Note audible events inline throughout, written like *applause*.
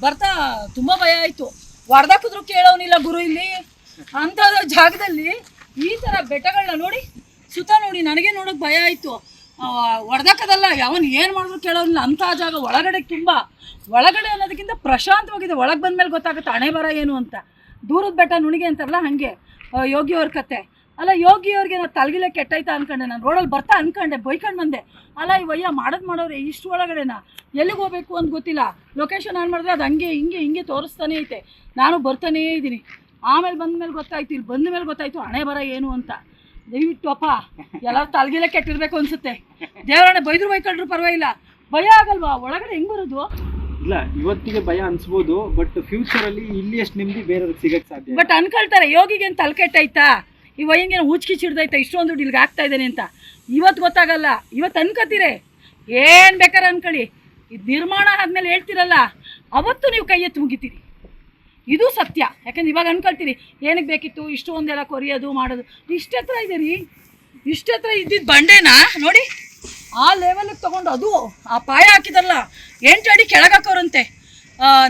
ಬರ್ತಾ ತುಂಬ ಭಯ ಆಯಿತು. ಹೊಡೆದಾಕಿದ್ರು ಕೇಳೋನಿಲ್ಲ ಗುರು ಇಲ್ಲಿ. ಅಂತ ಜಾಗದಲ್ಲಿ ಈ ಥರ ಬೆಟ್ಟಗಳನ್ನ ನೋಡಿ ಸುತ್ತ ನೋಡಿ ನನಗೆ ನೋಡೋಕೆ ಭಯ ಆಯಿತು. ಹೊಡೆದಾಕದಲ್ಲ ಯಾವನ್ ಏನು ಮಾಡಿದ್ರು ಕೇಳೋನಿಲ್ಲ ಅಂಥ ಜಾಗ ಒಳಗಡೆ ತುಂಬ ಒಳಗಡೆ ಅನ್ನೋದಕ್ಕಿಂತ ಪ್ರಶಾಂತವಾಗಿದೆ. ಒಳಗೆ ಬಂದಮೇಲೆ ಗೊತ್ತಾಗುತ್ತೆ ಹಣೆ ಬರ ಏನು ಅಂತ. ದೂರದ ಬೆಟ್ಟ ನುಣಿಗೆ ಅಂತಾರಲ್ಲ ಹಾಗೆ. ಆ, ಯೋಗಿ ಅವ್ರ ಕತೆ. ಅಲ್ಲ ಯೋಗಿ ಅವ್ರಿಗೆ ನಾನು ತಲೆಗಿಲೆ ಕೆಟ್ಟೈತಾ ಅನ್ಕೊಂಡೆ. ನಾನು ರೋಡಲ್ಲಿ ಬರ್ತಾ ಅನ್ಕೊಂಡೆ ಬೈಕೊಂಡು ಬಂದೆ. ಅಲ್ಲ ಇವಯ್ಯ ಮಾಡೋದು ಮಾಡೋರೆ ಇಷ್ಟು ಒಳಗಡೆನಾ? ಎಲ್ಲಿಗೆ ಹೋಗ್ಬೇಕು ಅಂತ ಗೊತ್ತಿಲ್ಲ. ಲೊಕೇಶನ್ ಆನ್ ಮಾಡಿದ್ರೆ ಅದು ಹಂಗೆ ಹಿಂಗೆ ಹಿಂಗೆ ತೋರಿಸ್ತಾನೆ ಐತೆ. ನಾನು ಬರ್ತಾನೇ ಇದ್ದೀನಿ ಆಮೇಲೆ ಬಂದ ಮೇಲೆ ಗೊತ್ತಾಯ್ತು ಇಲ್ಲಿ ಬಂದ ಮೇಲೆ ಗೊತ್ತಾಯ್ತು ಹಣೆ ಬರ ಏನು ಅಂತ. ದಯವಿಟ್ಟು ಅಪ್ಪ ಎಲ್ಲರೂ ತಲೆಗಿಲೆ ಕೆಟ್ಟಿರ್ಬೇಕು ಅನ್ಸುತ್ತೆ. ದೇವರನ್ನ ಬೈದ್ರು ಬೈಕೊಂಡ್ರು ಪರವಾಗಿಲ್ಲ. ಭಯ ಆಗಲ್ವಾ? ಒಳಗಡೆ ಹೆಂಗೆ ಬರೋದು? ಇಲ್ಲ ಇವತ್ತಿಗೆ ಭಯ ಅನ್ಸ್ಬೋದು ಬಟ್ ಫ್ಯೂಚರ್ ಅಲ್ಲಿ ಇಲ್ಲಿ ಎಷ್ಟು ನೆಮ್ಮದಿ ಬೇರೆಯವ್ರಿಗೆ ಸಿಗಕ್ ಸಾಧ್ಯ ಬಟ್ ಅನ್ಕೊಳ್ತಾರೆ ಯೋಗಿಗೆ ಏನು ತಲೆ ಕೆಟ್ಟೈತಾ ಈ ವಯ್ಯಂಗೇನು ಹುಚ್ಕಿಚ್ ಚಿಡ್ದೈತಾ, ಇಷ್ಟೊಂದು ದುಡ್ಡು ಇಲ್ಲಿಗೆ ಆಗ್ತಾ ಇದ್ದಾನೆ ಅಂತ. ಇವತ್ತು ಗೊತ್ತಾಗಲ್ಲ ಇವತ್ತು ಅನ್ಕೋತೀರಿ. ಏನು ಬೇಕಾದ್ರೆ ಅನ್ಕೊಳ್ಳಿ. ಇದು ನಿರ್ಮಾಣ ಆದಮೇಲೆ ಹೇಳ್ತಿರಲ್ಲ, ಅವತ್ತು ನೀವು ಕೈ ಎತ್ತು ಮುಗಿತೀರಿ. ಇದು ಸತ್ಯ. ಯಾಕಂದ್ರೆ ಇವಾಗ ಅನ್ಕೊಳ್ತೀರಿ ಏನಕ್ಕೆ ಬೇಕಿತ್ತು ಇಷ್ಟು ಒಂದೆಲ್ಲ ಕೊರಿಯೋದು ಮಾಡೋದು. ಇಷ್ಟತ್ರ ಇದೆ ರೀ ಇಷ್ಟ ಹತ್ರ ಇದ್ದಿದ್ದು ಬಂಡೆನಾ? ನೋಡಿ, ಆ ಲೆವೆಲಿಗೆ ತೊಗೊಂಡು ಅದು ಆ ಪಾಯ ಹಾಕಿದಲ್ಲ ಎಂಟು ಅಡಿ ಕೆಳಗೆ ಹಾಕೋರಂತೆ.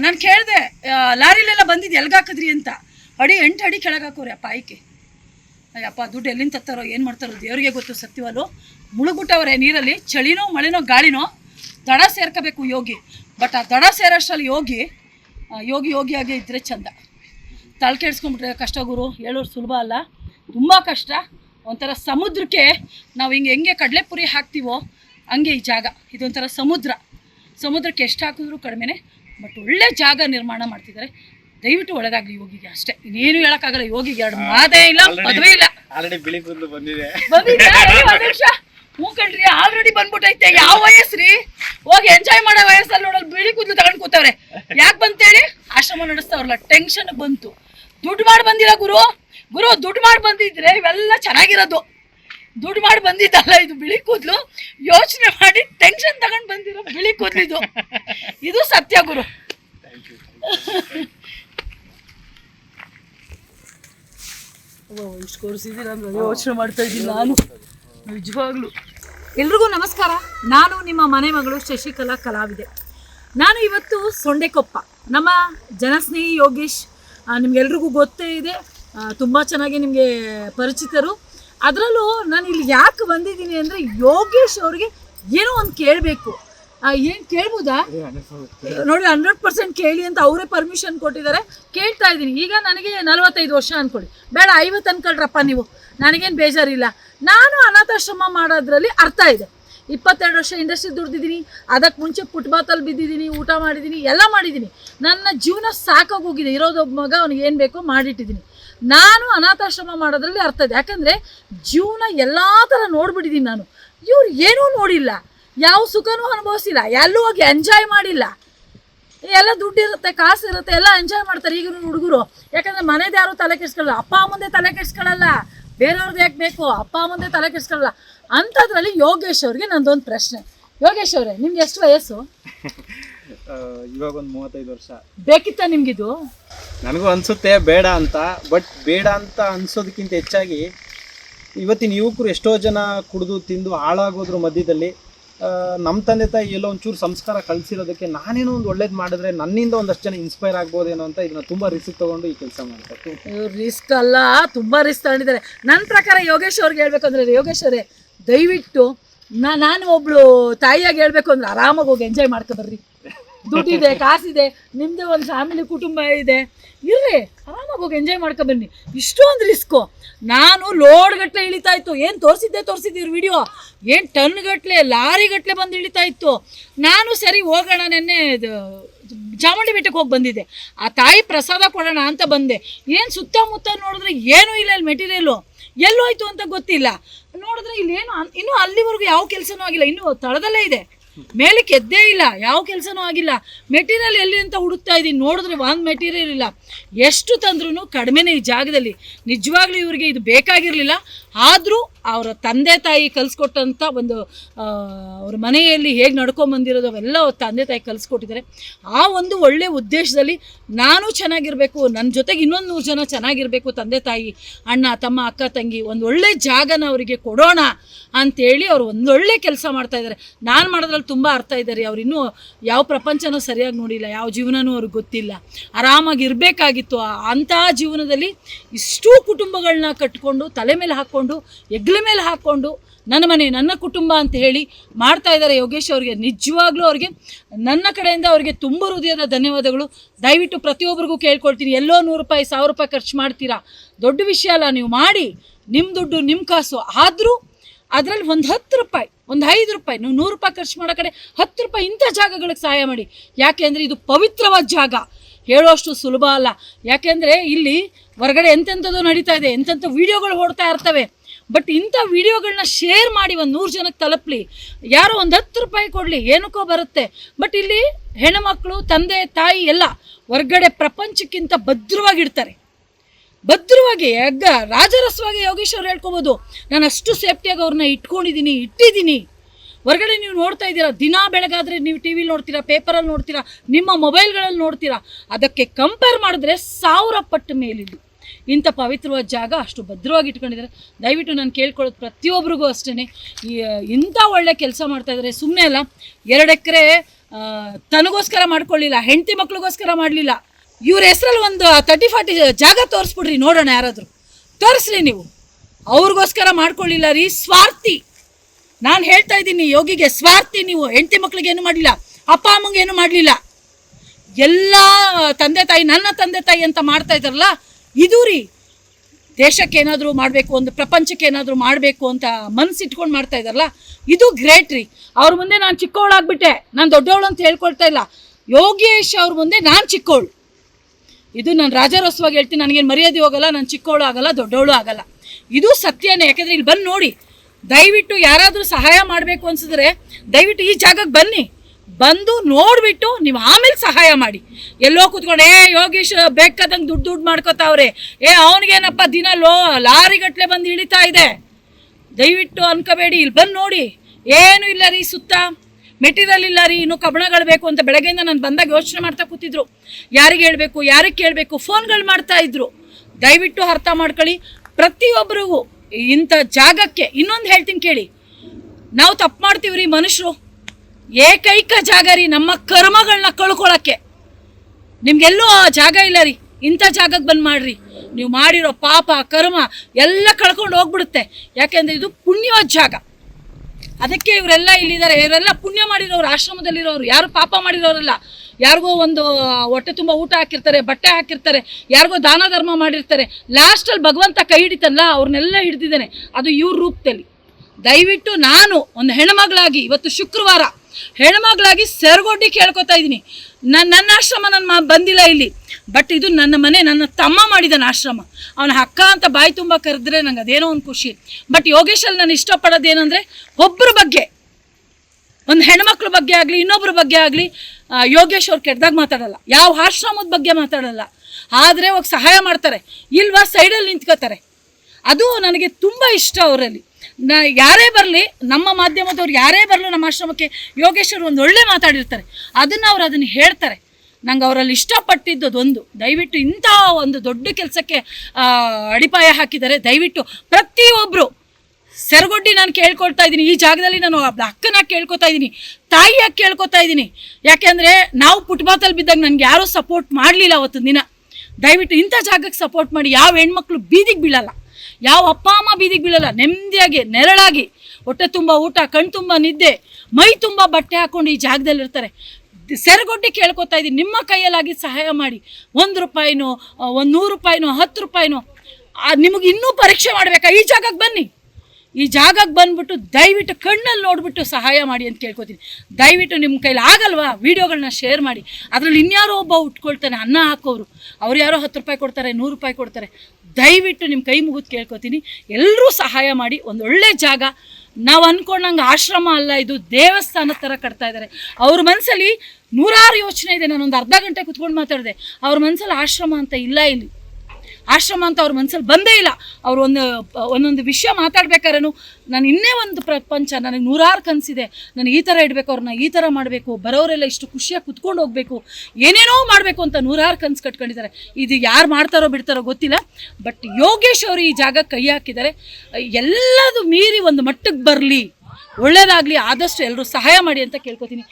ನಾನು ಕೇಳಿದೆ ಲಾರಿಲೆಲ್ಲ ಬಂದಿದ್ದು ಎಲ್ಗಾಕಿದ್ರಿ ಅಂತ. ಅಡಿ ಎಂಟು ಅಡಿ ಕೆಳಗೆ ಹಾಕೋರಿ ಆ ಪಾಯಕ್ಕೆ. ಅಯ್ಯಪ್ಪ ದುಡ್ಡು ಎಲ್ಲಿಂದ ತತ್ತಾರೋ ಏನು ಮಾಡ್ತಾರೋ ದೇವರಿಗೆ ಗೊತ್ತು ಸತ್ಯವಾಲು ಮುಳುಗ್ಬಿಟ್ಟವ್ರೆ ನೀರಲ್ಲಿ, ಚಳಿನೋ, ಮಳೆನೋ, ಗಾಳಿನೋ, ದಡ ಸೇರ್ಕೋಬೇಕು ಯೋಗಿ. ಬಟ್ ಆ ದಡ ಸೇರೋಷ್ಟರಲ್ಲಿ ಯೋಗಿ ಯೋಗಿ ಯೋಗಿಯಾಗಿ ಇದ್ದರೆ ಚಂದ. ತಲೆ ಕೆಡ್ಸ್ಕೊಂಬಿಟ್ರೆ ಕಷ್ಟ ಗುರು, ಹೇಳೋರು ಸುಲಭ ಅಲ್ಲ. ತುಂಬ ಕಷ್ಟ. ಒಂಥರ ಸಮುದ್ರಕ್ಕೆ ನಾವು ಹಿಂಗೆ ಹೆಂಗೆ ಕಡಲೆಪುರಿ ಹಾಕ್ತೀವೋ, ಹಂಗೆ ಈ ಜಾಗ. ಇದೊಂಥರ ಸಮುದ್ರ. ಸಮುದ್ರಕ್ಕೆ ಎಷ್ಟು ಹಾಕಿದ್ರು ಕಡಿಮೆನೆ, ಬಟ್ ಒಳ್ಳೆ ಜಾಗ ನಿರ್ಮಾಣ ಮಾಡ್ತಿದ್ದಾರೆ. ದಯವಿಟ್ಟು ಒಳಗಾಗ್ಲಿ ಯೋಗಿಗೆ ಅಷ್ಟೇ. ಇನ್ನೇನು ಹೇಳಕ್ಕಾಗಲ್ಲ ಯೋಗಿಗೆ ಎರಡು ಮಾತೇ ಇಲ್ಲ ಮದುವೆ ಇಲ್ಲ. ಆಲ್ರೆಡಿ ಬಿಳಿ ಕೂದಲು ಬಂದಿದೆ. ಕಣ್ರಿ ಆಲ್ರೆಡಿ ಬಂದ್ಬಿಟ್ಟೈತೆ. ಯಾವ ವಯಸ್ಸ್ರಿ? ಹೋಗಿ ಎಂಜಾಯ್ ಮಾಡೋ ವಯಸ್ಸಲ್ಲಿ ನೋಡಲ್ ಬಿಳಿ ಕೂದಲು ತಗೊಂಡು ಕೂತವ್ರೆ. ಯಾಕೆ ಬಂತೇಳಿ? ಆಶ್ರಮ ನಡೆಸ್ತಾವ್ರಲ್ಲ ಟೆನ್ಷನ್ ಬಂತು. ದುಡ್ಡು ಮಾಡಿ ಬಂದಿಲ್ಲ ಗುರು. ಗುರು ದುಡ್ಡು ಮಾಡಿ ಬಂದಿದ್ರೆ ಇವೆಲ್ಲ ಚೆನ್ನಾಗಿರೋದು. ದುಡ್ಡು ಮಾಡಿ ಬಂದಿದ್ದಲ್ಲ ಇದು ಬಿಳಿ ಕೂದಲು. ಯೋಚನೆ ಮಾಡಿ ಟೆನ್ಷನ್ ತಗೊಂಡು ಬಂದಿರೋ ಬಿಳಿ ಕೂದಲು ಇದು. ಇದು ಸತ್ಯ ಗುರು. ಇಷ್ಟು ಯೋಚನೆ ಮಾಡ್ತಾ ಇದ್ದೀನಿ ನಾನು. ನಿಜವಾಗ್ಲೂ. ಎಲ್ರಿಗೂ ನಮಸ್ಕಾರ. ನಾನು ನಿಮ್ಮ ಮನೆ ಮಗಳು ಶಶಿಕಲಾ ಕಲಾವಿದೆ. ನಾನು ಇವತ್ತು ಸೊಂಡೆಕೊಪ್ಪ. ನಮ್ಮ ಜನಸ್ನೇಹಿ ಯೋಗೇಶ್ ನಿಮ್ಗೆಲ್ರಿಗೂ ಗೊತ್ತೇ ಇದೆ. ತುಂಬ ಚೆನ್ನಾಗಿ ನಿಮಗೆ ಪರಿಚಿತರು. ಅದರಲ್ಲೂ ನಾನು ಇಲ್ಲಿ ಯಾಕೆ ಬಂದಿದ್ದೀನಿ ಅಂದರೆ ಯೋಗೇಶ್ ಅವ್ರಿಗೆ ಏನೋ ಒಂದು ಕೇಳಬೇಕು. ಏನು ಕೇಳ್ಬೋದಾ? ನೋಡಿ ಹಂಡ್ರೆಡ್ ಪರ್ಸೆಂಟ್ ಕೇಳಿ ಅಂತ ಅವರೇ ಪರ್ಮಿಷನ್ ಕೊಟ್ಟಿದ್ದಾರೆ. ಕೇಳ್ತಾ ಇದ್ದೀನಿ. ಈಗ ನನಗೆ ನಲವತ್ತೈದು ವರ್ಷ ಅನ್ಕೊಳ್ಳಿ. ಬೇಡ ಐವತ್ತು ಅನ್ಕೊಳ್ರಪ್ಪ ನೀವು. ನನಗೇನು ಬೇಜಾರಿಲ್ಲ. ನಾನು ಅನಾಥಾಶ್ರಮ ಮಾಡೋದ್ರಲ್ಲಿ ಅರ್ಥ ಇದೆ. ಇಪ್ಪತ್ತೆರಡು ವರ್ಷ ಇಂಡಸ್ಟ್ರಿ ದುಡ್ದಿದ್ದೀನಿ. ಅದಕ್ಕೆ ಮುಂಚೆ ಫುಟ್ಬಾತಲ್ಲಿ ಬಿದ್ದಿದ್ದೀನಿ ಊಟ ಮಾಡಿದ್ದೀನಿ ಎಲ್ಲ ಮಾಡಿದ್ದೀನಿ. ನನ್ನ ಜೀವನ ಸಾಕಾಗೋಗಿದೆ ಇರೋದೊಬ್ಬ ಮಗ ಅವ್ನಿಗೆ ಏನು ಬೇಕೋ ಮಾಡಿಟ್ಟಿದ್ದೀನಿ. ನಾನು ಅನಾಥಾಶ್ರಮ ಮಾಡೋದ್ರಲ್ಲಿ ಅರ್ಥ ಇದೆ. ಯಾಕಂದರೆ ಜೀವನ ಎಲ್ಲ ಥರ ನೋಡ್ಬಿಟ್ಟಿದ್ದೀನಿ ನಾನು. ಇವ್ರು ಏನೂ ನೋಡಿಲ್ಲ. ಯಾವ ಸುಖನೂ ಅನುಭವಿಸಿಲ್ಲ ಎಲ್ಲೂ ಹೋಗಿ ಎಂಜಾಯ್ ಮಾಡಿಲ್ಲ. ಎಲ್ಲ ದುಡ್ಡು ಇರುತ್ತೆ ಕಾಸು ಇರುತ್ತೆ ಎಲ್ಲ ಎಂಜಾಯ್ ಮಾಡ್ತಾರೆ ಈಗಿನ ಹುಡುಗರು. ಯಾಕಂದ್ರೆ ಮನೆದು ಯಾರು ತಲೆ ಕೆಡ್ಸ್ಕೊಳ್ಳಲ್ಲ ಅಪ್ಪ ಮುಂದೆ ತಲೆ ಕೆಡ್ಸ್ಕೊಳ್ಳಲ್ಲ. ಬೇರೆಯವ್ರದ್ದು ಯಾಕೆ ಬೇಕು? ಅಪ್ಪ ಮುಂದೆ ತಲೆ ಕೆಡ್ಸ್ಕೊಳ್ಳಲ್ಲ. ಅಂಥದ್ರಲ್ಲಿ ಯೋಗೇಶ್ ಅವ್ರಿಗೆ ನಂದೊಂದು ಪ್ರಶ್ನೆ. ಯೋಗೇಶ್ ಅವರೇ ನಿಮ್ಗೆ ಎಷ್ಟು ವಯಸ್ಸು? *laughs* ಇವಾಗ ಒಂದು ಮೂವತ್ತೈದು ವರ್ಷ. ಬೇಕಿತ್ತ ನಿಮ್ಗಿದು? ನನಗೂ ಅನಿಸುತ್ತೆ ಬೇಡ ಅಂತ ಬಟ್ ಬೇಡ ಅಂತ ಅನ್ಸೋದಕ್ಕಿಂತ ಹೆಚ್ಚಾಗಿ ಇವತ್ತಿನ ಯುವಕರು ಎಷ್ಟೋ ಜನ ಕುಡಿದು ತಿಂದು ಹಾಳಾಗೋದ್ರ ಮಧ್ಯದಲ್ಲಿ ನಮ್ಮ ತಂದೆ ತಾಯಿ ಎಲ್ಲೋ ಒಂಚೂರು ಸಂಸ್ಕಾರ ಕಳಿಸಿರೋದಕ್ಕೆ ನಾನೇನೋ ಒಂದು ಒಳ್ಳೇದು ಮಾಡಿದ್ರೆ ನನ್ನಿಂದ ಒಂದಷ್ಟು ಜನ ಇನ್ಸ್ಪೈರ್ ಆಗ್ಬೋದೇನೋ ಅಂತ ಇದನ್ನ ತುಂಬ ರಿಸ್ಕ್ ತಗೊಂಡು ಈ ಕೆಲಸ ಮಾಡ್ತಾರೆ ರಿಸ್ಕ್ ಅಲ್ಲ, ತುಂಬ ರಿಸ್ಕ್ ತಗೊಂಡಿದ್ದಾರೆ. ನನ್ನ ಪ್ರಕಾರ ಯೋಗೇಶ್ ಅವ್ರಿಗೆ ಹೇಳ್ಬೇಕು ಅಂದ್ರೆ, ಯೋಗೇಶ್ ಅವರೇ, ದಯವಿಟ್ಟು ನಾನು ಒಬ್ಳು ತಾಯಿಯಾಗಿ ಹೇಳ್ಬೇಕು ಅಂದ್ರೆ ಆರಾಮಾಗಿ ಹೋಗಿ ಎಂಜಾಯ್ ಮಾಡ್ಕೊ ಬರ್ರಿ. ದುಡ್ಡಿದೆ, ಕಾಸಿದೆ ನಿಮ್ಮದೇ ಒಂದು ಫ್ಯಾಮಿಲಿ ಕುಟುಂಬ ಇದೆ. ಇರ್ರಿ, ಆರಾಮಾಗಿ ಹೋಗಿ ಎಂಜಾಯ್ ಮಾಡ್ಕೊ ಬನ್ನಿ. ಇಷ್ಟೊಂದು ರಿಸ್ಕು ನಾನು ಲೋಡ್ ಗಟ್ಟಲೆ ಇಳಿತಾ ಇತ್ತು. ಏನು ತೋರಿಸಿದ್ದೆ ತೋರಿಸಿದ್ದೀರಿ ವಿಡಿಯೋ ಏನು ಟನ್ ಗಟ್ಟಲೆ ಲಾರಿ ಗಟ್ಟಲೆ ಬಂದು ಇಳಿತಾ ಇತ್ತು. ನಾನು ಸರಿ ಹೋಗೋಣ, ನೆನ್ನೆ ಚಾಮುಂಡಿ ಬೆಟ್ಟಕ್ಕೆ ಹೋಗಿ ಬಂದಿದ್ದೆ. ಆ ತಾಯಿ ಪ್ರಸಾದ ಕೊಡೋಣ ಅಂತ ಬಂದೆ. ಏನು ಸುತ್ತಮುತ್ತ ನೋಡಿದ್ರೆ ಏನೂ ಇಲ್ಲ, ಇಲ್ಲಿ ಮೆಟೀರಿಯಲ್ಲು ಎಲ್ಲೋಯ್ತು ಅಂತ ಗೊತ್ತಿಲ್ಲ. ನೋಡಿದ್ರೆ ಇಲ್ಲಿ ಏನು ಅನ್- ಇನ್ನೂ ಅಲ್ಲಿವರೆಗೂ ಯಾವ ಕೆಲಸನೂ ಆಗಿಲ್ಲ. ಇನ್ನೂ ತಳದಲ್ಲೇ ಇದೆ. ಮೇಲಕ್ಕೆ ಎದ್ದೇ ಇಲ್ಲ, ಯಾವ ಕೆಲಸನೂ ಆಗಿಲ್ಲ. ಮೆಟೀರಿಯಲ್ ಎಲ್ಲಿ ಅಂತ ಹುಡುಕ್ತಾ ಇದ್ದೀನಿ ನೋಡಿದ್ರೆ ಒಂದು ಮೆಟೀರಿಯಲ್ ಇಲ್ಲ. ಎಷ್ಟು ತಂದ್ರೂ ಕಡಿಮೆನೇ ಈ ಜಾಗದಲ್ಲಿ. ನಿಜವಾಗ್ಲೂ ಇವರಿಗೆ ಇದು ಬೇಕಾಗಿರಲಿಲ್ಲ. ಆದರೂ ಅವರ ತಂದೆ ತಾಯಿ ಕಲಿಸ್ಕೊಟ್ಟಂಥ ಒಂದು ಅವ್ರ ಮನೆಯಲ್ಲಿ ಹೇಗೆ ನಡ್ಕೊಂಬಂದಿರೋದು ಅವೆಲ್ಲ ಅವ್ರ ತಂದೆ ತಾಯಿ ಕಲಿಸ್ಕೊಟ್ಟಿದ್ದಾರೆ. ಆ ಒಂದು ಒಳ್ಳೆ ಉದ್ದೇಶದಲ್ಲಿ ನಾನು ಚೆನ್ನಾಗಿರಬೇಕು ನನ್ನ ಜೊತೆಗೆ ಇನ್ನೊಂದು ನೂರು ಜನ ಚೆನ್ನಾಗಿರಬೇಕು ತಂದೆ ತಾಯಿ, ಅಣ್ಣ, ತಮ್ಮ, ಅಕ್ಕ, ತಂಗಿ, ಒಂದು ಒಳ್ಳೆ ಜಾಗನ ಅವರಿಗೆ ಕೊಡೋಣ ಅಂತೇಳಿ ಅವರು ಒಂದೊಳ್ಳೆ ಕೆಲಸ ಮಾಡ್ತಾ ಇದ್ದಾರೆ. ನಾನು ಮಾಡೋದ್ರಲ್ಲಿ ತುಂಬ ಅರ್ಥ ಇದ್ದಾರೆ ಅವ್ರು ಇನ್ನೂ ಯಾವ ಪ್ರಪಂಚನೂ ಸರಿಯಾಗಿ ನೋಡಿಲ್ಲ, ಯಾವ ಜೀವನನೂ ಅವ್ರಿಗೆ ಗೊತ್ತಿಲ್ಲ. ಆರಾಮಾಗಿ ಇರಬೇಕಾಗಿತ್ತು ಅಂತಹ ಜೀವನದಲ್ಲಿ ಇಷ್ಟೂ ಕುಟುಂಬಗಳನ್ನ ಕಟ್ಕೊಂಡು ತಲೆ ಮೇಲೆ ಹಾಕ್ಕೊಂಡು ಹೆಗ್ಲ ಮೇಲೆ ಹಾಕ್ಕೊಂಡು ನನ್ನ ಮನೆ, ನನ್ನ ಕುಟುಂಬ ಅಂತ ಹೇಳಿ ಮಾಡ್ತಾ ಇದ್ದಾರೆ ಯೋಗೇಶ್ ಅವರಿಗೆ. ನಿಜವಾಗ್ಲೂ ಅವ್ರಿಗೆ, ನನ್ನ ಕಡೆಯಿಂದ ಅವರಿಗೆ ತುಂಬ ಹೃದಯದ ಧನ್ಯವಾದಗಳು. ದಯವಿಟ್ಟು ಪ್ರತಿಯೊಬ್ಬರಿಗೂ ಕೇಳ್ಕೊಳ್ತೀನಿ. ಎಲ್ಲೋ ನೂರು ರೂಪಾಯಿ, ಸಾವಿರ ರೂಪಾಯಿ ಖರ್ಚು ಮಾಡ್ತೀರಾ? ದೊಡ್ಡ ವಿಷಯ ಅಲ್ಲ, ನೀವು ಮಾಡಿ. ನಿಮ್ಮ ದುಡ್ಡು ನಿಮ್ಮ ಕಾಸು. ಆದರೂ ಅದರಲ್ಲಿ ಒಂದು ಹತ್ತು ರೂಪಾಯಿ, ಒಂದು ಐದು ರೂಪಾಯಿ, ನೀವು ನೂರು ರೂಪಾಯಿ ಖರ್ಚು ಮಾಡೋ ಕಡೆ ಹತ್ತು ರೂಪಾಯಿ ಇಂಥ ಜಾಗಗಳಿಗೆ ಸಹಾಯ ಮಾಡಿ. ಯಾಕೆ ಅಂದರೆ ಇದು ಪವಿತ್ರವಾದ ಜಾಗ. ಹೇಳೋಷ್ಟು ಸುಲಭ ಅಲ್ಲ. ಯಾಕೆಂದರೆ ಇಲ್ಲಿ ಹೊರಗಡೆ ಎಂತೆಂಥದ್ದು ನಡೀತಾ ಇದೆ, ಎಂತೆಂಥ ವೀಡಿಯೋಗಳು ಓಡ್ತಾ ಇರ್ತವೆ. ಬಟ್ ಇಂಥ ವೀಡಿಯೋಗಳನ್ನ ಶೇರ್ ಮಾಡಿ ಒಂದು ನೂರು ಜನಕ್ಕೆ ತಲುಪಲಿ. ಯಾರೋ ಒಂದು ಹತ್ತು ರೂಪಾಯಿ ಕೊಡಲಿ, ಏನಕ್ಕೋ ಬರುತ್ತೆ. ಬಟ್ ಇಲ್ಲಿ ಹೆಣ್ಣುಮಕ್ಕಳು ತಂದೆ, ತಾಯಿ ಎಲ್ಲ ಹೊರಗಡೆ ಪ್ರಪಂಚಕ್ಕಿಂತ ಭದ್ರವಾಗಿಡ್ತಾರೆ ಭದ್ರವಾಗಿ, ಅಗ್ಗ ರಾಜರಸವಾಗಿ ಯೋಗೇಶ್ ಅವ್ರು ಹೇಳ್ಕೊಬೋದು ನಾನು ಅಷ್ಟು ಸೇಫ್ಟಿಯಾಗಿ ಅವ್ರನ್ನ ಇಟ್ಕೊಂಡಿದ್ದೀನಿ ಇಟ್ಟಿದ್ದೀನಿ ಹೊರಗಡೆ ನೀವು ನೋಡ್ತಾ ಇದ್ದೀರಾ, ದಿನ ಬೆಳಗಾದರೆ ನೀವು ಟಿ ವಿಲಿ ನೋಡ್ತೀರಾ ಪೇಪರಲ್ಲಿ ನೋಡ್ತೀರಾ, ನಿಮ್ಮ ಮೊಬೈಲ್ಗಳಲ್ಲಿ ನೋಡ್ತೀರಾ, ಅದಕ್ಕೆ ಕಂಪೇರ್ ಮಾಡಿದ್ರೆ ಸಾವಿರ ಪಟ್ಟು ಮೇಲಿದ್ದು ಇಂಥ ಪವಿತ್ರವಾದ ಜಾಗ ಅಷ್ಟು ಭದ್ರವಾಗಿ ಇಟ್ಕೊಂಡಿದ್ದಾರೆ. ದಯವಿಟ್ಟು ನಾನು ಕೇಳ್ಕೊಳ್ಳೋದು ಪ್ರತಿಯೊಬ್ಬರಿಗೂ ಅಷ್ಟೇ ಈ ಇಂಥ ಒಳ್ಳೆ ಕೆಲಸ ಮಾಡ್ತಾ ಇದ್ದಾರೆ. ಸುಮ್ಮನೆ ಅಲ್ಲ, ಎರಡು ಎಕರೆ ತನಗೋಸ್ಕರ ಮಾಡ್ಕೊಳ್ಳಿಲ್ಲ, ಹೆಂಡತಿ ಮಕ್ಳಿಗೋಸ್ಕರ ಮಾಡಲಿಲ್ಲ. ಇವ್ರ ಹೆಸ್ರಲ್ಲಿ ಒಂದು ತರ್ಟಿ ಫಾರ್ಟಿ ಜಾಗ ತೋರಿಸ್ಬಿಡ್ರಿ, ನೋಡೋಣ ಯಾರಾದರೂ. ತೋರಿಸ್ರಿ ನೀವು. ಅವ್ರಿಗೋಸ್ಕರ ಮಾಡ್ಕೊಳ್ಳಿಲ್ಲ ರೀ, ಸ್ವಾರ್ಥಿ. ನಾನು ಹೇಳ್ತಾ ಇದ್ದೀನಿ, ಯೋಗಿಗೆ ಸ್ವಾರ್ಥಿ ನೀವು. ಹೆಂಡತಿ ಮಕ್ಕಳಿಗೆ ಏನು ಮಾಡಲಿಲ್ಲ ಅಪ್ಪ ಅಮ್ಮಂಗೆ ಏನು ಮಾಡಲಿಲ್ಲ. ಎಲ್ಲ ತಂದೆ ತಾಯಿ ನನ್ನ ತಂದೆ ತಾಯಿ ಅಂತ ಮಾಡ್ತಾ ಇದ್ದಾರಲ್ಲ, ಇದು ರೀ. ದೇಶಕ್ಕೆ ಏನಾದರೂ ಮಾಡಬೇಕು ಒಂದು, ಪ್ರಪಂಚಕ್ಕೆ ಏನಾದರೂ ಮಾಡಬೇಕು ಅಂತ ಮನಸ್ಸು ಇಟ್ಕೊಂಡು ಮಾಡ್ತಾ ಇದ್ದಾರಲ್ಲ, ಇದು ಗ್ರೇಟ್ ರೀ. ಅವ್ರ ಮುಂದೆ ನಾನು ಚಿಕ್ಕವಳಾಗ್ಬಿಟ್ಟೆ ನಾನು ದೊಡ್ಡವಳು ಅಂತ ಹೇಳ್ಕೊಳ್ತಾ ಇಲ್ಲ. ಯೋಗೇಶ್ ಅವ್ರ ಮುಂದೆ ನಾನು ಚಿಕ್ಕವಳು ಇದು ನಾನು ರಾಜಾರೋತ್ಸವಾಗಿ ಹೇಳ್ತೀನಿ, ನನಗೇನು ಮರ್ಯಾದೆ ಹೋಗಲ್ಲ, ನಾನು ಚಿಕ್ಕವಳು ಆಗಲ್ಲ ದೊಡ್ಡವಳು ಆಗಲ್ಲ. ಇದು ಸತ್ಯನೇ, ಯಾಕಂದರೆ ಇಲ್ಲಿ ಬಂದು ನೋಡಿ ದಯವಿಟ್ಟು ಯಾರಾದರೂ ಸಹಾಯ ಮಾಡಬೇಕು ಅನ್ಸಿದ್ರೆ ದಯವಿಟ್ಟು ಈ ಜಾಗಕ್ಕೆ ಬನ್ನಿ. ಬಂದು ನೋಡಿಬಿಟ್ಟು ನೀವು ಆಮೇಲೆ ಸಹಾಯ ಮಾಡಿ. ಎಲ್ಲೋ ಕೂತ್ಕೊಂಡು, ಏ, ಯೋಗೀಶ್, ಬೇಕಾದಂಗೆ ದುಡ್ಡು ದುಡ್ಡು ಮಾಡ್ಕೋತಾವ್ರೆ. ಏ, ಅವನಿಗೇನಪ್ಪ ದಿನ ಲೋ ಲಾರಿಗಟ್ಟಲೆ ಬಂದು ಇಳಿತಾ ಇದೆ. ದಯವಿಟ್ಟು ಅನ್ಕೋಬೇಡಿ, ಇಲ್ಲಿ ಬಂದು ನೋಡಿ. ಏನು ಇಲ್ಲ ರೀ ಸುತ್ತ. ಮೆಟೀರಿಯಲ್ ಇಲ್ಲ ರೀ, ಇನ್ನು ಕಬ್ಬಣಗಳು ಬೇಕು ಅಂತ ಬೆಳಗ್ಗೆಯಿಂದ ನಾನು ಬಂದಾಗ ಯೋಚನೆ ಮಾಡ್ತಾ ಕೂತಿದ್ರು. ಯಾರಿಗೆ ಹೇಳಬೇಕು, ಯಾರಿಗೆ ಕೇಳಬೇಕು, ಫೋನ್ಗಳು ಮಾಡ್ತಾ ಇದ್ರು. ದಯವಿಟ್ಟು ಅರ್ಥ ಮಾಡ್ಕೊಳ್ಳಿ. ಪ್ರತಿಯೊಬ್ಬರಿಗೂ ಇಂಥ ಜಾಗಕ್ಕೆ ಇನ್ನೊಂದು ಹೇಳ್ತೀನಿ ಕೇಳಿ. ನಾವು ತಪ್ಪು ಮಾಡ್ತೀವಿ ರೀ ಮನುಷ್ಯರು. ಏಕೈಕ ಜಾಗ ರೀ ನಮ್ಮ ಕರ್ಮಗಳನ್ನ ಕಳ್ಕೊಳಕ್ಕೆ. ನಿಮ್ಗೆಲ್ಲೂ ಆ ಜಾಗ ಇಲ್ಲ ರೀ. ಇಂಥ ಜಾಗಕ್ಕೆ ಬಂದು ಮಾಡ್ರಿ. ನೀವು ಮಾಡಿರೋ ಪಾಪ, ಕರ್ಮ ಎಲ್ಲ ಕಳ್ಕೊಂಡು ಹೋಗ್ಬಿಡುತ್ತೆ. ಯಾಕೆಂದರೆ ಇದು ಪುಣ್ಯವಾದ ಜಾಗ. ಅದಕ್ಕೆ ಇವರೆಲ್ಲ ಇಲ್ಲಿದ್ದಾರೆ. ಇವರೆಲ್ಲ ಪುಣ್ಯ ಮಾಡಿರೋರು, ಆಶ್ರಮದಲ್ಲಿರೋರು. ಯಾರು ಪಾಪ ಮಾಡಿರೋರಲ್ಲ. ಯಾರಿಗೋ ಒಂದು ಹೊಟ್ಟೆ ತುಂಬ ಊಟ ಹಾಕಿರ್ತಾರೆ, ಬಟ್ಟೆ ಹಾಕಿರ್ತಾರೆ, ಯಾರಿಗೋ ದಾನ ಧರ್ಮ ಮಾಡಿರ್ತಾರೆ. ಲಾಸ್ಟಲ್ಲಿ ಭಗವಂತ ಕೈ ಹಿಡಿತಲ್ಲ ಅವ್ರನ್ನೆಲ್ಲ ಹಿಡ್ದಿದ್ದಾನೆ. ಅದು ಇವ್ರ ರೂಪದಲ್ಲಿ. ದಯವಿಟ್ಟು ನಾನು ಒಂದು ಹೆಣ್ಮಗಳಾಗಿ ಇವತ್ತು ಶುಕ್ರವಾರ ಹೆಣ್ಮಗಳಾಗಿ ಸೆರಗೊಡ್ಡಿ ಕೇಳ್ಕೊತಾ ಇದ್ದೀನಿ. ನನ್ನ ನನ್ನ ಆಶ್ರಮ ನನ್ನ ಮಾ ಬಂದಿಲ್ಲ ಇಲ್ಲಿ. ಬಟ್ ಇದು ನನ್ನ ಮನೆ, ನನ್ನ ತಮ್ಮ ಮಾಡಿದಾನೆ ಆಶ್ರಮ. ಅವನ ಅಕ್ಕ ಅಂತ ಬಾಯಿ ತುಂಬ ಕರೆದ್ರೆ ನಂಗೆ ಅದೇನೋ ಒಂದು ಖುಷಿ. ಬಟ್ ಯೋಗೇಶಲ್ಲಿ ನಾನು ಇಷ್ಟಪಡೋದೇನೆಂದರೆ ಒಬ್ಬರ ಬಗ್ಗೆ, ಒಂದು ಹೆಣ್ಮಕ್ಳ ಬಗ್ಗೆ ಆಗಲಿ ಇನ್ನೊಬ್ಬರ ಬಗ್ಗೆ ಆಗಲಿ ಯೋಗೇಶ್ ಅವ್ರು ಕೆಟ್ಟದಾಗ ಮಾತಾಡಲ್ಲ. ಯಾವ ಆಶ್ರಮದ ಬಗ್ಗೆ ಮಾತಾಡಲ್ಲ. ಆದರೆ ಅವಾಗ ಸಹಾಯ ಮಾಡ್ತಾರೆ. ಇಲ್ವಾ ಸೈಡಲ್ಲಿ ನಿಂತ್ಕೋತಾರೆ. ಅದು ನನಗೆ ತುಂಬ ಇಷ್ಟ ಅವರಲ್ಲಿ. ನಾ ಯಾರೇ ಬರಲಿ, ನಮ್ಮ ಮಾಧ್ಯಮದವ್ರು ಯಾರೇ ಬರಲಿ ನಮ್ಮ ಆಶ್ರಮಕ್ಕೆ ಯೋಗೇಶ್ವರು ಒಂದು ಒಳ್ಳೆ ಮಾತಾಡಿರ್ತಾರೆ. ಅದನ್ನು ಅವರು ಅದನ್ನು ಹೇಳ್ತಾರೆ. ನಂಗೆ ಅವರಲ್ಲಿ ಇಷ್ಟಪಟ್ಟಿದ್ದು ಒಂದು. ದಯವಿಟ್ಟು ಇಂಥ ಒಂದು ದೊಡ್ಡ ಕೆಲಸಕ್ಕೆ ಅಡಿಪಾಯ ಹಾಕಿದ್ದಾರೆ. ದಯವಿಟ್ಟು ಪ್ರತಿಯೊಬ್ಬರು ಸೆರಗೊಡ್ಡಿ ನಾನು ಕೇಳ್ಕೊಳ್ತಾ ಇದ್ದೀನಿ ಈ ಜಾಗದಲ್ಲಿ ನಾನು ಅಕ್ಕನ ಕೇಳ್ಕೊತಾ ಇದ್ದೀನಿ ತಾಯಿಯಾಗಿ ಕೇಳ್ಕೊತಾ ಇದ್ದೀನಿ ಯಾಕೆಂದರೆ ನಾವು ಪುಟ್ಬಾತಲ್ಲಿ ಬಿದ್ದಾಗ ನನಗೆ ಯಾರೂ ಸಪೋರ್ಟ್ ಮಾಡಲಿಲ್ಲ ಅವತ್ತು ದಿನ. ದಯವಿಟ್ಟು ಇಂಥ ಜಾಗಕ್ಕೆ ಸಪೋರ್ಟ್ ಮಾಡಿ, ಯಾವ ಹೆಣ್ಮಕ್ಳು ಬೀದಿಗೆ ಬೀಳಲ್ಲ. ಯಾವ ಅಪ್ಪ ಅಮ್ಮ ಬೀದಿಗೆ ಬೀಳಲ್ಲ, ನೆಮ್ಮದಿಯಾಗಿ, ನೆರಳಾಗಿ. ಹೊಟ್ಟೆ ತುಂಬ ಊಟ, ಕಣ್ ತುಂಬ ನಿದ್ದೆ, ಮೈ ತುಂಬ ಬಟ್ಟೆ ಹಾಕೊಂಡು ಈ ಜಾಗದಲ್ಲಿರ್ತಾರೆ ಸೆರಗೊಡ್ಡಿ ಕೇಳ್ಕೊತಾ ಇದ್ದೀನಿ. ನಿಮ್ಮ ಕೈಯಲ್ಲಾಗಿ ಸಹಾಯ ಮಾಡಿ. ಒಂದು ರೂಪಾಯಿನೋ ಒಂದು ನೂರು ರೂಪಾಯಿನೋ, ಹತ್ತು ರೂಪಾಯಿನೋ ನಿಮಗೆ ಇನ್ನೂ ಪರೀಕ್ಷೆ ಮಾಡಬೇಕಾ? ಈ ಜಾಗಕ್ಕೆ ಬನ್ನಿ. ಈ ಜಾಗಕ್ಕೆ ಬಂದ್ಬಿಟ್ಟು ದಯವಿಟ್ಟು ಕಣ್ಣಲ್ಲಿ ನೋಡಿಬಿಟ್ಟು ಸಹಾಯ ಮಾಡಿ ಅಂತ ಕೇಳ್ಕೊತೀನಿ. ದಯವಿಟ್ಟು ನಿಮ್ಮ ಕೈಲಿ ಆಗಲ್ವಾ? ವೀಡಿಯೋಗಳನ್ನ ಶೇರ್ ಮಾಡಿ. ಅದರಲ್ಲಿ ಇನ್ಯಾರೋ ಒಬ್ಬ ಉಟ್ಕೊಳ್ತಾನೆ, ಅನ್ನ ಹಾಕೋರು. ಅವ್ರು ಯಾರೋ ಹತ್ತು ರೂಪಾಯಿ ಕೊಡ್ತಾರೆ, ನೂರು ರೂಪಾಯಿ ಕೊಡ್ತಾರೆ. ದಯವಿಟ್ಟು ನಿಮ್ಮ ಕೈ ಮುಗಿದು ಕೇಳ್ಕೊತೀನಿ. ಎಲ್ಲರೂ ಸಹಾಯ ಮಾಡಿ. ಒಂದು ಒಳ್ಳೆ ಜಾಗ. ನಾವು ಅಂದ್ಕೊಂಡಂಗೆ ಆಶ್ರಮ ಅಲ್ಲ ಇದು, ದೇವಸ್ಥಾನದ ಥರ ಕಟ್ತಾ ಇದ್ದಾರೆ ಅವ್ರ ಮನಸ್ಸಲ್ಲಿ ನೂರಾರು ಯೋಚನೆ ಇದೆ. ನಾನೊಂದು ಅರ್ಧ ಗಂಟೆ ಕುತ್ಕೊಂಡು ಮಾತಾಡಿದೆ. ಅವ್ರ ಮನಸ್ಸಲ್ಲಿ ಆಶ್ರಮ ಅಂತ ಇಲ್ಲ ಇಲ್ಲಿ. ಆಶ್ರಮ ಅಂತ ಅವ್ರ ಮನಸ್ಸಲ್ಲಿ ಬಂದೇ ಇಲ್ಲ. ಅವ್ರು ಒಂದು, ಒಂದೊಂದು ವಿಷಯ ಮಾತಾಡ್ಬೇಕಾದ್ರೂ ನಾನು ಇನ್ನೇ ಒಂದು ಪ್ರಪಂಚ, ನನಗೆ ನೂರಾರು ಕನಸಿದೆ. ನನಗೆ ಈ ಥರ ಇಡಬೇಕು, ಅವ್ರನ್ನ ಈ ಥರ ಮಾಡಬೇಕು, ಬರೋರೆಲ್ಲ ಇಷ್ಟು ಖುಷಿಯಾಗಿ ಕುತ್ಕೊಂಡು ಹೋಗಬೇಕು, ಏನೇನೋ ಮಾಡಬೇಕು ಅಂತ ನೂರಾರು ಕನಸು ಕಟ್ಕೊಂಡಿದ್ದಾರೆ. ಇದು ಯಾರು ಮಾಡ್ತಾರೋ ಬಿಡ್ತಾರೋ ಗೊತ್ತಿಲ್ಲ, ಬಟ್ ಯೋಗೇಶ್ ಅವರು ಈ ಜಾಗ ಕೈ ಹಾಕಿದ್ದಾರೆ. ಎಲ್ಲದು ಮೀರಿ ಒಂದು ಮಟ್ಟಕ್ಕೆ ಬರಲಿ. ಒಳ್ಳೇದಾಗ್ಲಿ, ಆದಷ್ಟು ಎಲ್ಲರೂ ಸಹಾಯ ಮಾಡಿ ಅಂತ ಕೇಳ್ಕೊತೀನಿ.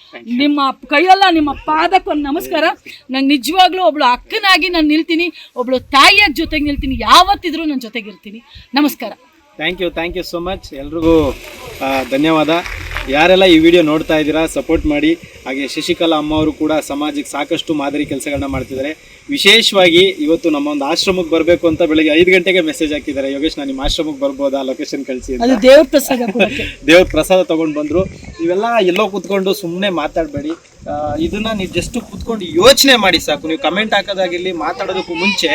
ನಿಮ್ಮ ಕೈಯಲ್ಲ, ನಿಮ್ಮ ಪಾದಕ್ಕೊಂದು ನಮಸ್ಕಾರ. ನಂಗೆ ನಿಜವಾಗ್ಲೂ ಒಬ್ಳು ಅಕ್ಕನಾಗಿ ನಾನು ನಿಲ್ತೀನಿ, ಒಬ್ಳು ತಾಯಿಯಾಗಿ ಜೊತೆಗೆ ನಿಲ್ತೀನಿ, ಯಾವತ್ತಿದ್ರೂ ನನ್ನ ಜೊತೆಗಿರ್ತೀನಿ ನಮಸ್ಕಾರ. Thank you thank you so much ಎಲ್ರಿಗೂ ಧನ್ಯವಾದ. ಯಾರೆಲ್ಲ ಈ ವಿಡಿಯೋ ನೋಡ್ತಾ ಇದ್ದೀರಾ ಸಪೋರ್ಟ್ ಮಾಡಿ. ಹಾಗೆ ಶಶಿಕಲಾ ಅಮ್ಮ ಅವರು ಕೂಡ ಸಮಾಜಕ್ಕೆ ಸಾಕಷ್ಟು ಮಾದರಿ ಕೆಲಸಗಳನ್ನ ಮಾಡ್ತಿದ್ದಾರೆ. ವಿಶೇಷವಾಗಿ ಇವತ್ತು ನಮ್ಮ ಒಂದು ಆಶ್ರಮಕ್ಕೆ ಬರಬೇಕು ಅಂತ ಬೆಳಗ್ಗೆ ಐದು ಗಂಟೆಗೆ ಮೆಸೇಜ್ ಹಾಕಿದ್ದಾರೆ. ಯೋಗೇಶ್ ನಾನು ನಿಮ್ಮ ಆಶ್ರಮಕ್ಕೆ ಬರ್ಬೋದಾ? ಲೊಕೇಶನ್ ಕಳಿಸಿ ದೇವ್ರ ಪ್ರಸಾದ ದೇವ್ರ ಪ್ರಸಾದ ತಗೊಂಡು ಬಂದ್ರು. ಇವೆಲ್ಲ ಎಲ್ಲೋ ಕೂತ್ಕೊಂಡು ಸುಮ್ಮನೆ ಮಾತಾಡಬೇಡಿ. ಇದನ್ನ ನೀವು ಜಸ್ಟ್ ಕೂತ್ಕೊಂಡು ಯೋಚನೆ ಮಾಡಿ ಸಾಕು. ನೀವು ಕಮೆಂಟ್ ಹಾಕೋದಾಗಿರ್ಲಿ ಮಾತಾಡೋದಕ್ಕೂ ಮುಂಚೆ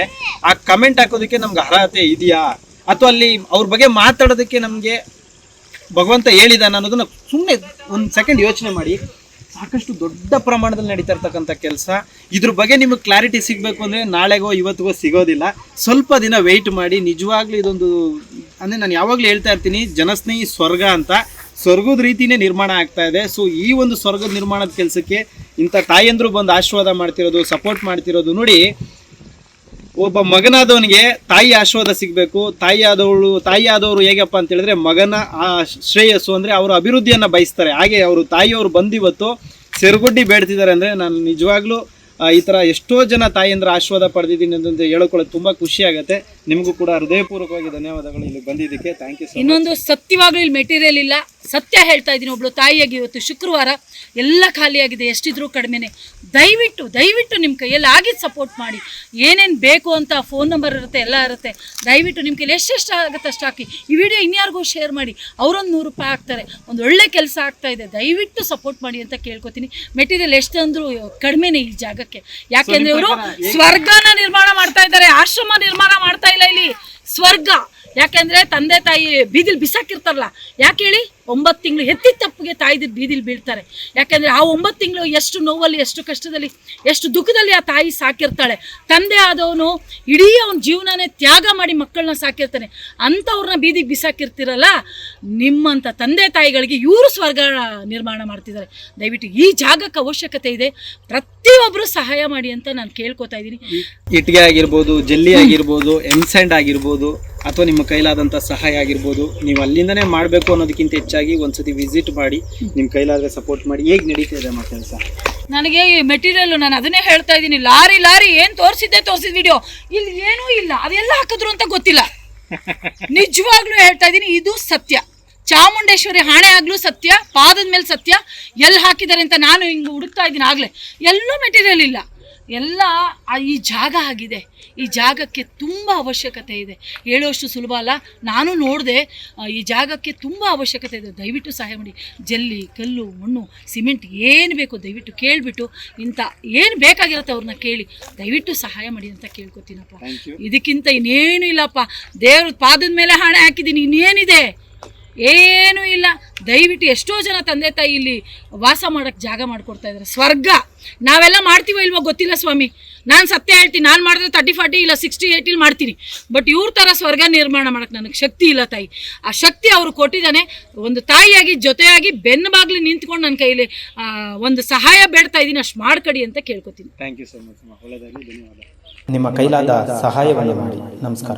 ಆ ಕಮೆಂಟ್ ಹಾಕೋದಕ್ಕೆ ನಮ್ಗೆ ಅರ್ಹತೆ ಇದೆಯಾ? ಅಥವಾ ಅಲ್ಲಿ ಅವ್ರ ಬಗ್ಗೆ ಮಾತಾಡೋದಕ್ಕೆ ನಮಗೆ ಭಗವಂತ ಹೇಳಿದಾನ ಅನ್ನೋದನ್ನ ಸುಮ್ಮನೆ ಒಂದು ಸೆಕೆಂಡ್ ಯೋಚನೆ ಮಾಡಿ. ಸಾಕಷ್ಟು ದೊಡ್ಡ ಪ್ರಮಾಣದಲ್ಲಿ ನಡೀತಾ ಇರ್ತಕ್ಕಂಥ ಕೆಲಸ. ಇದ್ರ ಬಗ್ಗೆ ನಿಮಗೆ ಕ್ಲಾರಿಟಿ ಸಿಗಬೇಕು ಅಂದರೆ ನಾಳೆಗೋ ಇವತ್ತಿಗೋ ಸಿಗೋದಿಲ್ಲ. ಸ್ವಲ್ಪ ದಿನ ವೆಯ್ಟ್ ಮಾಡಿ. ನಿಜವಾಗ್ಲೂ ಇದೊಂದು, ಅಂದರೆ ನಾನು ಯಾವಾಗಲೂ ಹೇಳ್ತಾ ಇರ್ತೀನಿ, ಜನಸ್ನೇಹಿ ಸ್ವರ್ಗ ಅಂತ ಸ್ವರ್ಗದ ರೀತಿಯೇ ನಿರ್ಮಾಣ ಆಗ್ತಾ ಇದೆ. ಸೊ ಈ ಒಂದು ಸ್ವರ್ಗದ ನಿರ್ಮಾಣದ ಕೆಲಸಕ್ಕೆ ಇಂಥ ತಾಯಿಯಂದರು ಬಂದು ಆಶೀರ್ವಾದ ಮಾಡ್ತಿರೋದು ಸಪೋರ್ಟ್ ಮಾಡ್ತಿರೋದು ನೋಡಿ ಒಬ್ಬ ಮಗನಾದವನಿಗೆ ತಾಯಿ ಆಶೀರ್ವಾದ ಸಿಗಬೇಕು. ತಾಯಿ ಆದವಳು, ತಾಯಿ ಆದವರು ಹೇಗಪ್ಪ ಅಂತ ಹೇಳಿದ್ರೆ ಮಗನ ಆ ಶ್ರೇಯಸ್ಸು ಅಂದರೆ ಅವರ ಅಭಿವೃದ್ಧಿಯನ್ನು ಬಯಸ್ತಾರೆ. ಹಾಗೆ ಅವರು ತಾಯಿಯವರು ಬಂದಿವತ್ತು ಸೆರಗುಡ್ಡಿ ಬೇಡ್ತಿದ್ದಾರೆ ಅಂದರೆ ನಾನು ನಿಜವಾಗ್ಲೂ ಈ ಥರ ಎಷ್ಟೋ ಜನ ತಾಯಿಯಿಂದ ಆಶೀರ್ವಾದ ಪಡೆದಿದ್ದೀನಿ ಅಂತ ಹೇಳ್ಕೊಳ್ಳೋದು ತುಂಬ ಖುಷಿ ಆಗುತ್ತೆ. ನಿಮಗೂ ಕೂಡ ಹೃದಯಪೂರ್ವಕವಾಗಿ ಧನ್ಯವಾದಗಳು ಇಲ್ಲಿ ಬಂದಿದ್ದಕ್ಕೆ. ಥ್ಯಾಂಕ್ ಯು ಇನ್ನೊಂದು ಸತ್ಯವಾಗ್ಲೂ ಇಲ್ಲಿ ಮೆಟೀರಿಯಲ್ ಇಲ್ಲ. ಸತ್ಯ ಹೇಳ್ತಾ ಇದ್ದೀನಿ ಒಬ್ಳು ತಾಯಿಯಾಗಿ ಇವತ್ತು ಶುಕ್ರವಾರ ಎಲ್ಲ ಖಾಲಿಯಾಗಿದೆ. ಎಷ್ಟಿದ್ರೂ ಕಡಿಮೆನೆ. ದಯವಿಟ್ಟು ದಯವಿಟ್ಟು ನಿಮ್ಮ ಕೈಯಲ್ಲಿ ಆಗಿದ್ದು ಸಪೋರ್ಟ್ ಮಾಡಿ. ಏನೇನು ಬೇಕು ಅಂತ ಫೋನ್ ನಂಬರ್ ಇರುತ್ತೆ ಎಲ್ಲ ಇರುತ್ತೆ. ದಯವಿಟ್ಟು ನಿಮ್ಮ ಕೈಯಲ್ಲಿ ಎಷ್ಟೆಷ್ಟು ಆಗುತ್ತೆ ಅಷ್ಟು ಹಾಕಿ. ಈ ವಿಡಿಯೋ ಇನ್ಯಾರಿಗೂ ಶೇರ್ ಮಾಡಿ. ಅವರೊಂದು ನೂರು ರೂಪಾಯಿ ಹಾಕ್ತಾರೆ. ಒಂದು ಒಳ್ಳೆ ಕೆಲಸ ಆಗ್ತಾ ಇದೆ. ದಯವಿಟ್ಟು ಸಪೋರ್ಟ್ ಮಾಡಿ ಅಂತ ಕೇಳ್ಕೊತೀನಿ. ಮೆಟೀರಿಯಲ್ ಎಷ್ಟು ಅಂದರೂ ಕಡಿಮೆನೇ ಈ ಜಾಗಕ್ಕೆ. ಯಾಕೆಂದ್ರೆ ಇವರು ಸ್ವರ್ಗನ ನಿರ್ಮಾಣ ಮಾಡ್ತಾ ಇದ್ದಾರೆ ಆಶ್ರಮ ನಿರ್ಮಾಣ ಮಾಡ್ತಾ ಇಲ್ಲ ಇಲ್ಲಿ ಸ್ವರ್ಗ. ಯಾಕೆಂದ್ರೆ ತಂದೆ ತಾಯಿ ಬೀದಿಲಿ ಬಿಸಾಕಿರ್ತಾರಲ್ಲ, ಯಾಕೆ ಹೇಳಿ? ಒಂಬತ್ತು ತಿಂಗಳು ಎತ್ತಿ ತಪ್ಪಿಗೆ ತಾಯಿದ ಬೀದಿಲಿ ಬೀಳ್ತಾರೆ. ಯಾಕೆಂದ್ರೆ ಆ ಒಂಬತ್ತು ತಿಂಗಳು ಎಷ್ಟು ನೋವಲ್ಲಿ, ಎಷ್ಟು ಕಷ್ಟದಲ್ಲಿ, ಎಷ್ಟು ದುಃಖದಲ್ಲಿ ಆ ತಾಯಿ ಸಾಕಿರ್ತಾಳೆ. ತಂದೆ ಆದವನು ಇಡೀ ಅವನ ಜೀವನನೇ ತ್ಯಾಗ ಮಾಡಿ ಮಕ್ಕಳನ್ನ ಸಾಕಿರ್ತಾನೆ. ಅಂಥವ್ರನ್ನ ಬೀದಿಗೆ ಬಿಸಾಕಿರ್ತಿರಲ್ಲ, ನಿಮ್ಮಂಥ ತಂದೆ ತಾಯಿಗಳಿಗೆ ಇವರು ಸ್ವರ್ಗ ನಿರ್ಮಾಣ ಮಾಡ್ತಿದ್ದಾರೆ. ದಯವಿಟ್ಟು ಈ ಜಾಗಕ್ಕೆ ಅವಶ್ಯಕತೆ ಇದೆ. ಪ್ರತಿಯೊಬ್ಬರು ಸಹಾಯ ಮಾಡಿ ಅಂತ ನಾನು ಕೇಳ್ಕೊತಾ ಇದ್ದೀನಿ. ಇಟ್ಟಿಗೆ ಆಗಿರ್ಬೋದು, ಜಲ್ಲಿ ಆಗಿರ್ಬೋದು ಎಮ್ಸೆಂಡ್ ಆಗಿರ್ಬೋದು ಅಥವಾ ನಿಮ್ಮ ಕೈಲಾದಂಥ ಸಹಾಯ ಆಗಿರ್ಬೋದು ನೀವು ಅಲ್ಲಿಂದನೇ ಮಾಡಬೇಕು ಅನ್ನೋದಕ್ಕಿಂತ ಹೆಚ್ಚಾಗಿ ಒಂದ್ಸತಿ ವಿಸಿಟ್ ಮಾಡಿ ನಿಮ್ಮ ಕೈಲಾದ್ರೆ ಸಪೋರ್ಟ್ ಮಾಡಿ ಹೇಗೆ ನಡೀತಾ ಇದೆ ಮತ್ತೆ ಕೆಲಸ ನನಗೆ ಮೆಟೀರಿಯಲ್ ನಾನು ಅದನ್ನೇ ಹೇಳ್ತಾ ಇದ್ದೀನಿ. ಲಾರಿ ಲಾರಿ ಏನು ತೋರಿಸಿದ್ದೆ ತೋರಿಸಿದ ವಿಡಿಯೋ ಇಲ್ಲಿ ಏನೂ ಇಲ್ಲ. ಅದೆಲ್ಲ ಹಾಕಿದ್ರು ಅಂತ ಗೊತ್ತಿಲ್ಲ. *laughs* ನಿಜವಾಗ್ಲೂ ಹೇಳ್ತಾ ಇದ್ದೀನಿ ಇದು ಸತ್ಯ. ಚಾಮುಂಡೇಶ್ವರಿ ಹಾಣೆ ಆಗ್ಲೂ ಸತ್ಯ ಪಾದದ ಮೇಲೆ ಸತ್ಯ. ಎಲ್ಲಿ ಹಾಕಿದ್ದಾರೆ ಅಂತ ನಾನು ಹಿಂಗೆ ಹುಡುಕ್ತಾ ಇದ್ದೀನಿ ಆಗಲೇ. ಎಲ್ಲೂ ಮೆಟೀರಿಯಲ್ ಇಲ್ಲ. ಎಲ್ಲ ಈ ಜಾಗ ಆಗಿದೆ. ಈ ಜಾಗಕ್ಕೆ ತುಂಬ ಅವಶ್ಯಕತೆ ಇದೆ. ಹೇಳುವಷ್ಟು ಸುಲಭ ಅಲ್ಲ. ನಾನು ನೋಡಿದೆ ಈ ಜಾಗಕ್ಕೆ ತುಂಬ ಅವಶ್ಯಕತೆ ಇದೆ. ದಯವಿಟ್ಟು ಸಹಾಯ ಮಾಡಿ. ಜಲ್ಲಿ ಕಲ್ಲು ಮಣ್ಣು ಸಿಮೆಂಟ್ ಏನು ಬೇಕು ದಯವಿಟ್ಟು ಕೇಳಿಬಿಟ್ಟು ಇಂಥ ಏನು ಬೇಕಾಗಿರುತ್ತೆ ಅವ್ರನ್ನ ಕೇಳಿ. ದಯವಿಟ್ಟು ಸಹಾಯ ಮಾಡಿ ಅಂತ ಕೇಳ್ಕೊತೀನಪ್ಪ. ಇದಕ್ಕಿಂತ ಇನ್ನೇನು ಇಲ್ಲಪ್ಪ. ದೇವ್ರ ಪಾದದ ಮೇಲೆ ಹಣೆ ಹಾಕಿದ್ದೀನಿ. ಇನ್ನೇನಿದೆ? ಏನೂ ಇಲ್ಲ. ದಯವಿಟ್ಟು ಎಷ್ಟೋ ಜನ ತಂದೆ ತಾಯಿ ಇಲ್ಲಿ ವಾಸ ಮಾಡೋಕ್ಕೆ ಜಾಗ ಮಾಡಿಕೊಡ್ತಾ ಇದ್ದಾರೆ. ಸ್ವರ್ಗ. ನಾವೆಲ್ಲ ಮಾಡ್ತೀವೋ ಇಲ್ವೋ ಗೊತ್ತಿಲ್ಲ ಸ್ವಾಮಿ. ನಾನು ಸತ್ಯ ಹೇಳ್ತೀನಿ. ನಾನು ಮಾಡಿದ್ರೆ ತರ್ಟಿ ಫಾರ್ಟಿ ಇಲ್ಲ ಸಿಕ್ಸ್ಟಿ ಏಯ್ಟಿಲಿ ಮಾಡ್ತೀನಿ. ಬಟ್ ಇವ್ರ ಥರ ಸ್ವರ್ಗ ನಿರ್ಮಾಣ ಮಾಡೋಕ್ಕೆ ನನಗೆ ಶಕ್ತಿ ಇಲ್ಲ ತಾಯಿ. ಆ ಶಕ್ತಿ ಅವರು ಕೊಟ್ಟಿದ್ದಾನೆ. ಒಂದು ತಾಯಿಯಾಗಿ ಜೊತೆಯಾಗಿ ಬೆನ್ನು ಬಾಗಿಲು ನಿಂತ್ಕೊಂಡು ನನ್ನ ಕೈಲಿ ಒಂದು ಸಹಾಯ ಬೇಡ್ತಾ ಇದ್ದೀನಿ. ಅಷ್ಟು ಮಾಡ್ಕೊಡಿ ಅಂತ ಕೇಳ್ಕೊತೀನಿ. ಥ್ಯಾಂಕ್ ಯು ಸೊ ಮಚ್ ನಿಮ್ಮ ಕೈಲಾದ ಸಹಾಯವನ್ನು ಮಾಡಿ. ನಮಸ್ಕಾರ.